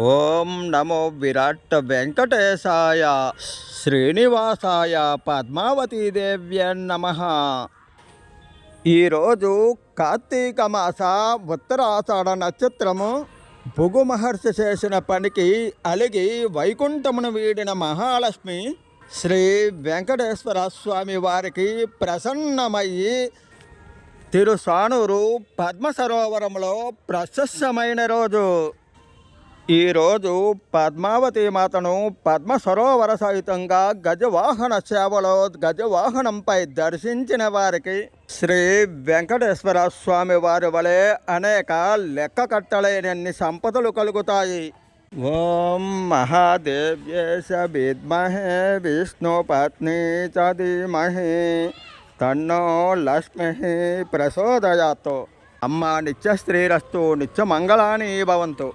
ఓం నమో విరాట్ వెంకటేశాయ శ్రీనివాసాయ పద్మావతీదేవ్య నమ. ఈరోజు కార్తీక మాస ఉత్తరాషాఢ నక్షత్రము. భుగు మహర్షి చేసిన పనికి అలిగి వైకుంఠమును వీడిన మహాలక్ష్మి శ్రీ వెంకటేశ్వర స్వామి వారికి ప్రసన్నమయ్యి తిరుసానూరు పద్మ సరోవరంలో ప్రశస్తమైన రోజు. ఈరోజు పద్మావతి మాతను పద్మ సరోవర సహితంగా గజవాహన సేవలో గజవాహనంపై దర్శించిన వారికి శ్రీ వెంకటేశ్వర స్వామి వారి వలె అనేక లెక్క కట్టలేనన్ని సంపదలు కలుగుతాయి. ఓం మహాదేవ్యేశ విద్మహే విష్ణు పత్ని చ తన్నో లక్ష్మి ప్రసోదయాతో అమ్మ నిత్య స్త్రీరస్తు నిత్య మంగళాని భవంతు.